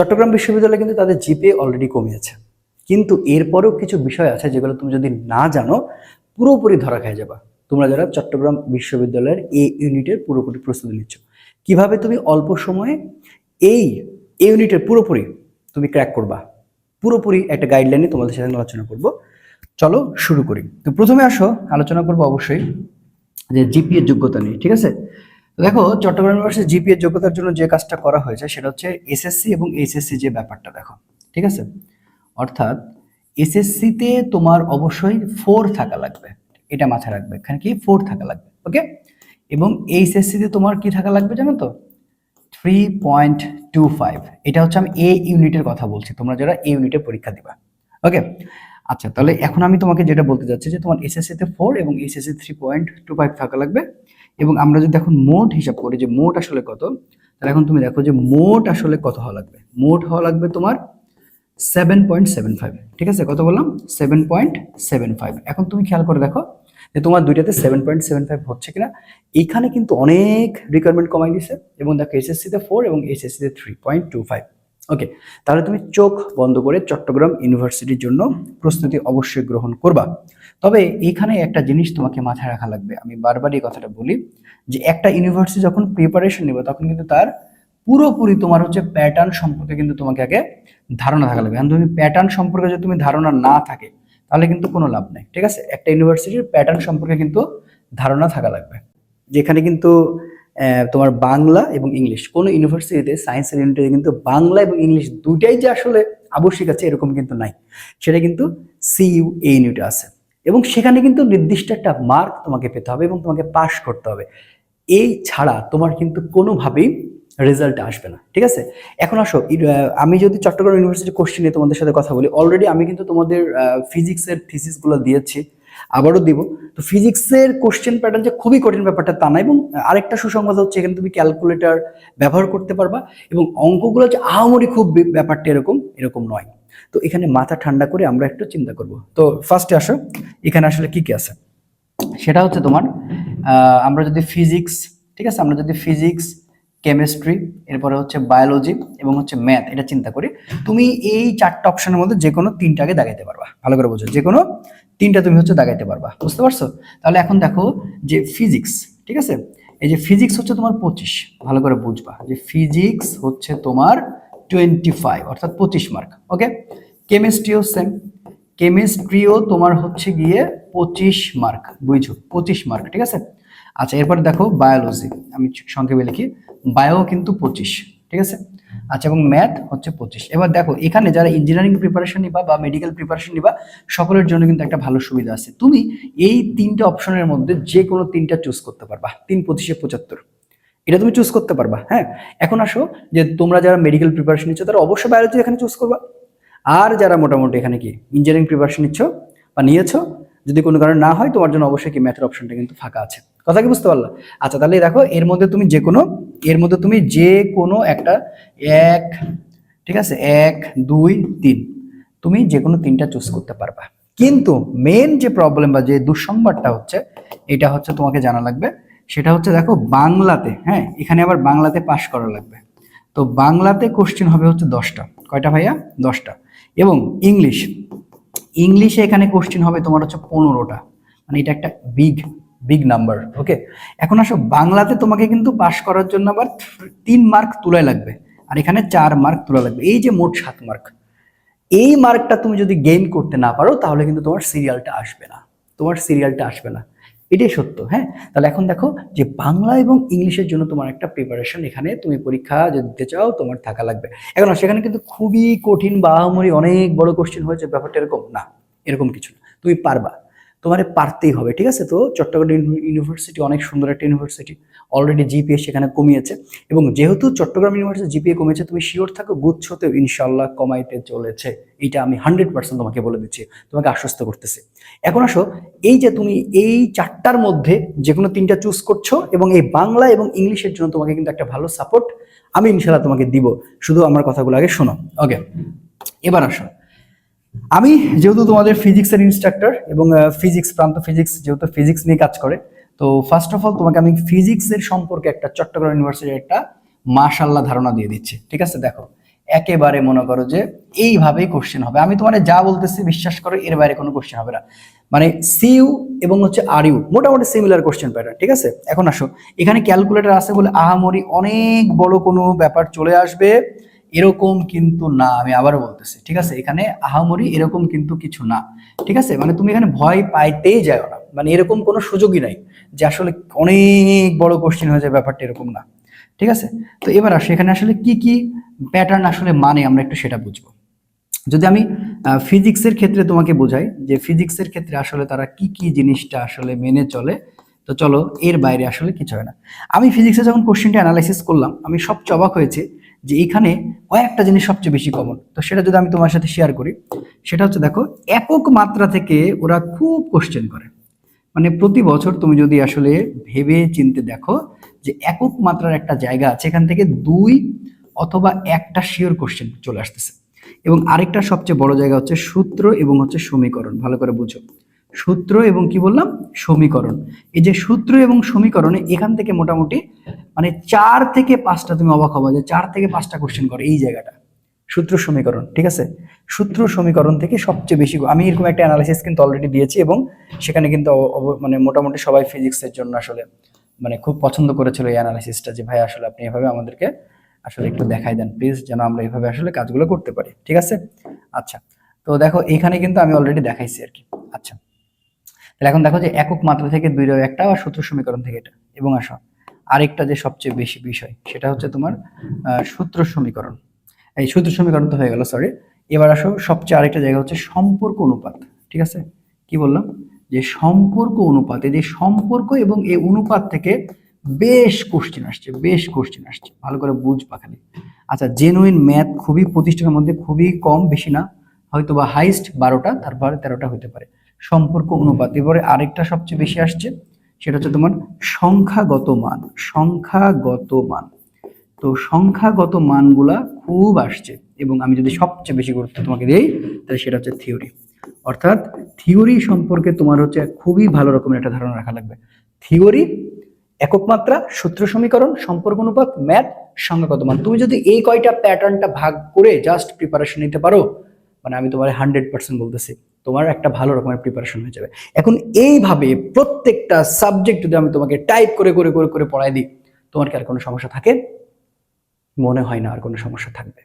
চট্টগ্রাম বিশ্ববিদ্যালয় কিন্তু তাদের জিপিএ অলরেডি কমিয়েছে। কিন্তু এরপরেও কিছু বিষয় আছে যেগুলো তুমি যদি না জানো, পুরোপুরি ধরা খেয়ে যাবা। তোমরা যারা চট্টগ্রাম বিশ্ববিদ্যালয়ের এ ইউনিটের পুরোপুরি প্রস্তুতি নিচ্ছ, কীভাবে তুমি অল্প সময়ে এই এই ইউনিটের পুরোপুরি তুমি ক্র্যাক করবা? পুরোপুরি একটা গাইডলাইনে তোমাদের সাথে আলোচনা করব। চলো শুরু করি। তো প্রথমে আসো, আলোচনা করব অবশ্যই যে জিপিএ যোগ্যতা নিয়ে, ঠিক আছে? দেখো, চট্টগ্রাম ইউনিভার্সিটি জিপিএ যোগ্যতার জন্য যে কাজটা করা হয়েছে সেটা হচ্ছে এসএসসি এবং এইচএসসি যে ব্যাপারটা দেখো, ঠিক আছে? অর্থাৎ এসএসসিতে তোমার অবশ্যই ফোর থাকা লাগবে, এটা মাথায় রাখবে, এখানে কি? ফোর থাকা লাগবে ওকে এবং এইচএসসিতে তোমার কি থাকা লাগবে জানো তো? থ্রি পয়েন্ট টু ফাইভ এটা হচ্ছে আমি এ ইউনিটের কথা বলছি, তোমরা যারা এ ইউনিটের পরীক্ষা দিবা ওকে আচ্ছা তাহলে এখন আমি তোমাকে যেটা বলতে চাচ্ছি যে তোমার এসএসসিতে ফোর এবং HSC three point two five থাকা লাগবে এবং আমরা যদি এখন মোট হিসাব করি যে মোট আসলে কত, তাহলে এখন তুমি দেখো যে মোট আসলে কত হওয়া লাগবে। মোট হওয়া লাগবে তোমার সেভেন পয়েন্ট সেভেন ফাইভ ঠিক আছে? কত বললাম? সেভেন পয়েন্ট সেভেন ফাইভ এখন তুমি খেয়াল করে দেখো যে তোমার দুইটাতে সেভেন পয়েন্ট সেভেন ফাইভ হচ্ছে কিনা। এখানে কিন্তু অনেক রিকোয়ারমেন্ট কমাই দিছে এবং দেখো এসএসসিতে ফোর এবং এসএসসিতে three point two five okay তাহলে তুমি চোখ বন্ধ করে চট্টগ্রাম ইউনিভার্সিটির জন্য প্রস্তুতি অবশ্যই গ্রহণ করবা। তবে এখানে একটা জিনিস তোমাকে মাথায় রাখা লাগবে। আমি বারবার এই কথাটা বলি যে একটা ইউনিভার্সিটি যখন প্রিপারেশন নেবে, তখন কিন্তু তার পুরোপুরি তোমার হচ্ছে প্যাটার্ন সম্পর্কে কিন্তু তোমাকে আগে ধারণা থাকা লাগবে। তুমি প্যাটার্ন সম্পর্কে যদি তুমি ধারণা না থাকে, তাহলে কিন্তু কোনো লাভ নেই, ঠিক আছে? একটা ইউনিভার্সিটির প্যাটার্ন সম্পর্কে কিন্তু ধারণা থাকা লাগবে। যেখানে কিন্তু তোমার বাংলা এবং ইংলিশ, কোনো ইউনিভার্সিটিতে সায়েন্সের ইউনিটে কিন্তু বাংলা এবং ইংলিশ দুটাই যে আসলে আবশ্যিক আছে, এরকম কিন্তু নাই। সেটা কিন্তু সিইউ এই ইউনিটে আছে। এবং সেখানে কিন্তু নির্দিষ্ট একটা মার্ক তোমাকে পেতে হবে এবং তোমাকে পাস করতে হবে। এই ছাড়া তোমার কিন্তু কোনোভাবেই রেজাল্ট আসবে না, ঠিক আছে? এখন আসো আমি যদি চট্টগ্রাম ইউনিভার্সিটি কোশ্চেন নিয়ে তোমাদের সাথে কথা বলি অলরেডি আমি কিন্তু তোমাদের ফিজিক্সের থিসিসগুলো দিয়েছি, আবারও দিব। তো ফিজিক্সের কোশ্চেন প্যাটার্ন যে খুবই কঠিন ব্যাপারটা তা না এবং আরেকটা সুসংবাদ হচ্ছে এখানে তুমি ক্যালকুলেটর ব্যবহার করতে পারবা এবং অঙ্কগুলো যে আহামরি খুব ব্যাপারটা এরকম এরকম নয়। তো এখানে মাথা ঠান্ডা করে আমরা একটু চিন্তা করব। তো ফার্স্টে আসো, এখানে আসলে কি কি আছে? সেটা হচ্ছে তোমার আমরা যদি ফিজিক্স ঠিক আছে? আমরা যদি ফিজিক্স কেমিস্ট্রি এরপরে হচ্ছে বায়োলজি এবং হচ্ছে ম্যাথ এটা চিন্তা করি, তুমি এই চারটা অপশনের মধ্যে যে কোনো তিনটাকে দাগাইতে পারবা। ভালো করে বোঝো যে কোনো তিনটা তুমি হচ্ছে দাগাইতে পারবা, বুঝতে পারছ? তাহলে এখন দেখো যে ফিজিক্স ঠিক আছে? এই যে ফিজিক্স হচ্ছে তোমার পঁচিশ, ভালো করে বুঝবা। যে ফিজিক্স হচ্ছে তোমার টোয়েন্টি ফাইভ অর্থাৎ পঁচিশ মার্ক ওকে কেমিস্ট্রিও সেম কেমিস্ট্রিও তোমার হচ্ছে গিয়ে পঁচিশ মার্ক বুঝছ? পঁচিশ মার্ক ঠিক আছে? আচ্ছা এরপর দেখো বায়োলজি আমি সংক্ষেপে লিখি। বায়ো কিন্তু পঁচিশ, ঠিক আছে? আচ্ছা এবং ম্যাথ হচ্ছে পঁচিশ। এবার দেখো, এখানে যারা ইঞ্জিনিয়ারিং প্রিপারেশন নিবা বা মেডিকেল প্রিপারেশন নিবা, সকলের জন্য কিন্তু একটা ভালো সুবিধা আছে। তুমি এই তিনটে অপশনের মধ্যে যে কোনো তিনটা চুজ করতে পারবা। তিন পঁচিশে পঁচাত্তর। এটা তুমি চুজ করতে পারবা হ্যাঁ? এখন আসো যে তোমরা যারা মেডিকেল প্রিপারেশন নিচ্ছ, তারা অবশ্যই বায়োলজি এখানে চুজ করবা। আর যারা মোটামুটি এখানে কি ইঞ্জিনিয়ারিং প্রিপারেশন নিচ্ছ বা নিয়েছো, যদি কোনো কারণে না হয়, তোমার জন্য অবশ্যই কি ম্যাথের অপশনটা কিন্তু ফাঁকা আছে। কথা কি বুঝতে পারলা? আচ্ছা তাহলে দেখো, এর মধ্যে তুমি যে কোনো, এর মধ্যে তুমি যে কোনো একটা, এক, ঠিক আছে? এক, দুই, তিন, তুমি যে কোনো তিনটা চুজ করতে পারবা। কিন্তু মেন যে প্রবলেম বা যে দুঃসংবাদটা হচ্ছে, এটা হচ্ছে তোমাকে জানা লাগবে সেটা হচ্ছে দেখো বাংলাতে হ্যাঁ এখানে আবার বাংলাতে পাশ করা লাগবে। তো বাংলাতে কোশ্চেন হবে হচ্ছে দশটা। কয়টা ভাইয়া? দশটা। এবং ইংলিশ ইংলিশে এখানে কোশ্চেন হবে তোমার হচ্ছে পনেরোটা। মানে এটা একটা বিগ বিগ নাম্বার ওকে এখন আসো, বাংলাতে তোমাকে কিন্তু পাশ করার জন্য আবার তিন মার্ক তুলে লাগবে। আর এখানে চার মার্ক তোলা লাগবে। এই যে মোট সাত মার্ক এই মার্কটা তুমি যদি গেইন করতে না পারো, তাহলে কিন্তু তোমার সিরিয়ালটা আসবে না। তোমার সিরিয়ালটা আসবে না। এটাই সত্য হ্যাঁ? তাহলে এখন দেখো যে বাংলা এবং ইংলিশের জন্য তোমার একটা প্রিপারেশন এখানে তুমি পরীক্ষা যদি দিতে চাও তোমার থাকা লাগবে। এখন সেখানে কিন্তু খুবই কঠিন বা আহামরি অনেক বড় কোশ্চেন হয়েছে, ব্যাপারটা এরকম না, এরকম কিছু না। তুমি পারবা। তোমারে পারতেই হবে, ঠিক আছে? তো চট্টগ্রাম ইউনিভার্সিটি অনেক সুন্দর একটা ইউনিভার্সিটি। অলরেডি জিপিএ সেখানে কমিয়েছে। এবং যেহেতু চট্টগ্রাম ইউনিভার্সিটি জিপিএ কমেছে, তুমি শিওর থাকো, গুচ্ছতেও ইনশাল্লাহ কমাইতে চলেছে। এইটা আমি হান্ড্রেড পার্সেন্ট তোমাকে বলে দিচ্ছি, তোমাকে আশ্বস্ত করতেছি। এখন আসো, এই যে তুমি এই চারটার মধ্যে যে কোনো তিনটা চুজ করছ, এবং এই বাংলা এবং ইংলিশের জন্য তোমাকে কিন্তু একটা ভালো সাপোর্ট আমি ইনশাল্লাহ তোমাকে দিব। শুধু আমার কথাগুলো আগে শোনো। ওকে এবার আসো। আমি যেহেতু তোমাদের ফিজিক্সের ইনস্ট্রাক্টর এবং ফিজিক্স প্রান্ত ফিজিক্স যেহেতু ফিজিক্স নিয়ে কাজ করে, তো ফার্স্ট অফ অল তোমাকে আমি ফিজিক্সের সম্পর্কে একটা চট্টগ্রাম ইউনিভার্সিটির একটা মাশাল্লাহ ধারণা দিয়ে দিচ্ছি। ঠিক আছে? দেখো, একেবারে মনে করো যে এইভাবেই কোশ্চেন হবে। আমি তোমার যা বলতেছি বিশ্বাস করো, এর বাইরে কোনো কোশ্চেন হবে না। মানে সিইউ এবং হচ্ছে আর ইউ মোটামুটি সিমিলার কোশ্চেন প্যাটার্ন ঠিক আছে? এখন আসো, এখানে ক্যালকুলেটর আছে বলে আহামরি অনেক বড় কোনো ব্যাপার চলে আসবে। এরকম কিন্তু না, আমি আবারও বলতেছি, ঠিক আছে? এখানে আহামরি এরকম কিন্তু কিছু না, ঠিক আছে? মানে তুমি এখানে ভয় পাইতেই যাও না মানে এরকম কোনো সুযোগই নাই যে আসলে অনেক বড় কোশ্চেন হয়ে যায় ব্যাপারটা এরকম না, ঠিক আছে? তো এবার আসো, এখানে আসলে কি কি প্যাটার্ন আসলে মানে আমরা একটু সেটা বুঝব। যদি আমি ফিজিক্সের ক্ষেত্রে তোমাকে বোঝাই, যে ফিজিক্সের ক্ষেত্রে আসলে তারা কি কি জিনিসটা আসলে মেনে চলে তো চলো, এর বাইরে আসলে কিছু হয় না। আমি ফিজিক্সে যখন কোশ্চেনটা অ্যানালাইসিস করলাম, আমি সবচেয়ে অবাক হয়েছে যে এখানে কয়েকটা জিনিস সবচেয়ে বেশি কমন তো সেটা যদি আমি তোমার সাথে শেয়ার করি, সেটা হচ্ছে দেখো, একক মাত্রা থেকে ওরা খুব কোশ্চেন করে। মানে প্রতি বছর তুমি যদি আসলে ভেবে চিনতে দেখো যে একক মাত্রার একটা জায়গা আছে, এখান থেকে দুই অথবা একটা শিওর কোশ্চেন চলে আসতেছে। এবং আরেকটা সবচেয়ে বড় জায়গা হচ্ছে সূত্র এবং হচ্ছে সমীকরণ, ভালো করে বুঝো। সূত্র এবং কি বললাম? সমীকরণ। এই যে সূত্র এবং সমীকরণে এখান থেকে মোটামুটি মানে চার থেকে পাঁচটা তুমি অবাক হবা যে চার থেকে পাঁচটা কোশ্চেন করে এই জায়গাটা। সূত্র সমীকরণ, ঠিক আছে? সূত্র সমীকরণ থেকে সবচেয়ে বেশি আমি এরকম একটা অ্যানালাইসিস কিন্তু অলরেডি দিয়েছি এবং সেখানে কিন্তু মানে মোটামুটি সবাই ফিজিক্সের জন্য আসলে মানে খুব পছন্দ করেছিল এই অ্যানালাইসিসটা যে, ভাই, আসলে আপনি এভাবে আমাদেরকে আসলে একটু দেখাই দেন প্লিজ যেন আমরা এভাবে আসলে কাজগুলো করতে পারি। ঠিক আছে? আচ্ছা তো দেখো এখানে কিন্তু আমি অলরেডি দেখাইছি আর কি। আচ্ছা তাহলে এখন দেখো যে একক মাত্রা থেকে দুই রয় একটা আর সূত্র সমীকরণ থেকে এটা। এবং আসো, আরেকটা যে সবচেয়ে বেশি বিষয়, সেটা হচ্ছে তোমার সূত্র সমীকরণ। এই সূত্র সমীকরণ তো হয়ে গেল সরি এবার আসো, সবচেয়ে আরেকটা জায়গা হচ্ছে সম্পর্ক অনুপাত, ঠিক আছে? কি বললাম? যে সম্পর্ক অনুপাত যে সম্পর্ক এবং এই অনুপাত থেকে বেশ কোশ্চেন আসছে, বেশ কোশ্চেন আসছে। ভালো করে বুঝ পাখালি আচ্ছা জেনুইন ম্যাথ খুবই প্রতিষ্ঠানের মধ্যে খুবই কম, বেশি না। হয়তো বা হাইস্ট বারোটা, তারপরে তেরোটা হতে পারে। সম্পর্ক অনুপাত। এবারে আরেকটা সবচেয়ে বেশি আসছে, সেটা হচ্ছে তোমার সংখ্যাগত মান সংখ্যাগত মান। তো সংখ্যাগত মানগুলা খুব আসছে, এবং আমি যদি সবচেয়ে বেশি গুরুত্ব তোমাকে দিই, তাহলে সেটা হচ্ছে থিওরি অর্থাৎ থিওরি সম্পর্কে তোমার হচ্ছে খুবই ভালো রকমের একটা ধারণা রাখা লাগবে। থিওরি একক মাত্রা, সূত্র সমীকরণ, সম্পর্ক অনুপাত ম্যাথ সংখ্যাগত মান। তুমি যদি এই কয়টা প্যাটার্নটা ভাগ করে জাস্ট প্রিপারেশন নিতে পারো মানে আমি তোমার হান্ড্রেড পার্সেন্ট বলতেছি। তোমার একটা ভালো রকমের প্রিপারেশন হয়ে যাবে। এখন এইভাবে প্রত্যেকটা সাবজেক্ট যদি আমি তোমাকে টাইপ করে করে করে করে পড়াই দিই, তোমার কি আর কোনো সমস্যা থাকে? মনে হয় না আর কোনো সমস্যা থাকবে।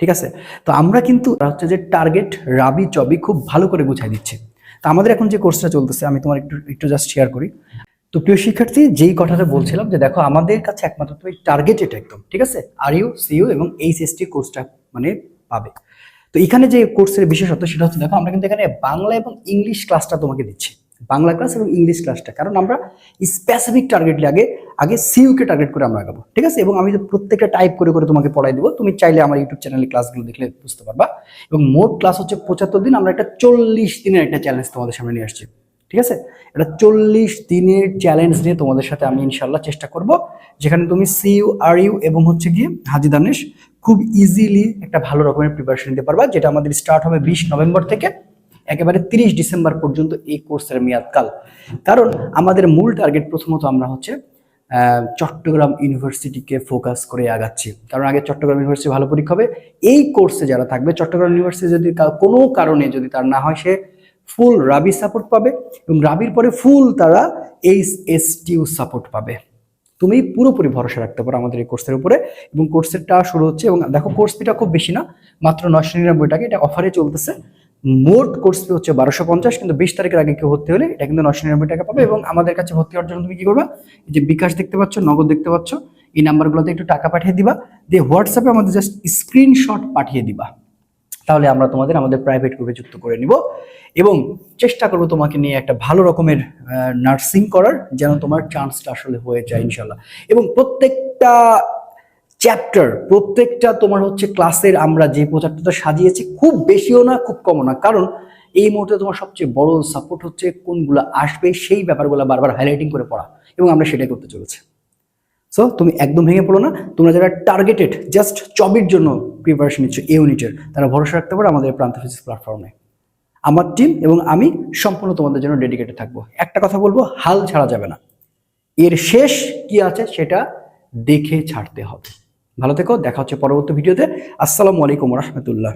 ঠিক আছে? তো আমরা কিন্তু হচ্ছে যে টার্গেট রাবি চবি খুব ভালো করে বুঝাই দিচ্ছি। তো আমাদের এখন যে কোর্সটা চলতেছে, আমি তোমার একটু একটু জাস্ট শেয়ার করি। তো প্রিয় শিক্ষার্থী, যেই কথাটা বলছিলাম যে দেখো, আমাদের কাছে একমাত্র তুমি টার্গেট এটা একদম। ঠিক আছে? আর ইউ সিইউ এবং এইচএসটি কোর্সটা মানে পাবে। তো এখানে যে কোর্সের বিশেষত্ব সেটা হচ্ছে, দেখো আমরা কিন্তু এখানে বাংলা এবং ইংলিশ ক্লাসটা তোমাকে দিচ্ছি। বাংলা ক্লাস এবং ইংলিশ ক্লাসটা কারণ আমরা স্পেসিফিক টার্গেট আগে আগে সিইউকে টার্গেট করে আমরা আগাবো, ঠিক আছে? এবং আমি প্রত্যেকটা টাইপ করে করে তোমাকে পড়াই দেবো, তুমি চাইলে আমার ইউটিউব চ্যানেলে ক্লাসগুলো দেখলে বুঝতে পারবা। এবং মোট ক্লাস হচ্ছে পঁচাত্তর দিন, আমরা একটা চল্লিশ দিনের একটা চ্যালেঞ্জ তোমাদের সামনে নিয়ে আসছি, ঠিক আছে? এটা চল্লিশ দিনের চ্যালেঞ্জ নিয়ে তোমাদের সাথে আমি ইনশাল্লাহ চেষ্টা করব, যেখানে তুমি সিইউ আর ইউ এবং হচ্ছে গিয়ে হাজি দানেশ খুব ইজিলি একটা ভালো রকমের প্রিপারেশন নিতে পারবা, যেটা আমাদের স্টার্ট হবে বিশ নভেম্বর থেকে একেবারে তিরিশ ডিসেম্বর পর্যন্ত এই কোর্সের মেয়াদকাল। কারণ আমাদের মূল টার্গেট প্রথমত আমরা হচ্ছে চট্টগ্রাম ইউনিভার্সিটিকে ফোকাস করে আগাচ্ছি। কারণ আগে চট্টগ্রাম ইউনিভার্সিটি ভালো পরীক্ষা হবে। এই কোর্সে যারা থাকবে, চট্টগ্রাম ইউনিভার্সিটি যদি কোনো কারণে যদি তার না হয়, সে ফুল রাবি সাপোর্ট পাবে এবং রাবির পরে ফুল তারা এইচ এস টিউ সাপোর্ট পাবে। তুমি পুরোপুরি ভরসা রাখতে পারো আমাদের এই কোর্সের উপরে। এবং কোর্সেরটা শুরু হচ্ছে এবং দেখো কোর্স ফিটা খুব বেশি না, মাত্র নশো নিরানব্বই টাকা এটা অফারে চলতেছে। মোট কোর্স ফি হচ্ছে বারোশো পঞ্চাশ, কিন্তু বিশ তারিখের আগে কেউ ভর্তি হলে এটা কিন্তু নশো নিরানব্বই টাকা পাবে এবং আমাদের কাছে ভর্তি হওয়ার জন্য তুমি কি করবা? যে বিকাশ দেখতে পাচ্ছ, নগদ দেখতে পাচ্ছ, এই নাম্বারগুলোতে একটু টাকা পাঠিয়ে দিবা। দিয়ে হোয়াটসঅ্যাপে আমাদের জাস্ট স্ক্রিনশট পাঠিয়ে দিবা। তাহলে আমরা তোমাদের আমাদের প্রাইভেট গ্রুপে যুক্ত করে নিব এবং চেষ্টা করব তোমাকে নিয়ে একটা ভালো রকমের নার্সিং করার, যেন তোমার চান্সটা আসলে হয়ে যায় ইনশাল্লাহ এবং প্রত্যেকটা চ্যাপ্টার প্রত্যেকটা তোমার হচ্ছে ক্লাসের আমরা যে প্রচারটা সাজিয়েছি, খুব বেশিও না, খুব কমও না। কারণ এই মুহূর্তে তোমার সবচেয়ে বড় সাপোর্ট হচ্ছে কোনগুলো আসবে, সেই ব্যাপারগুলো বারবার হাইলাইটিং করে পড়া এবং আমরা সেটাই করতে চলেছি। সো তুমি একদম ভেঙে পড়ো না। তোমরা যারা টার্গেটেড জাস্ট চবির জন্য প্রিপারেশন নিচ্ছ এ ইউনিটের তারা ভরসা রাখতে পারো আমাদের প্রান্ত ফিজিক্স প্ল্যাটফর্মে আমার টিম এবং আমি সম্পূর্ণ তোমাদের জন্য ডেডিকেটেড থাকব। একটা কথা বলব, হাল ছাড়া যাবে না। এর শেষ কি আছে সেটা দেখে ছাড়তে হবে। ভালো থেকো, দেখা হচ্ছে পরবর্তী ভিডিওতে আসসালামু আলাইকুম রহমতুল্লাহ।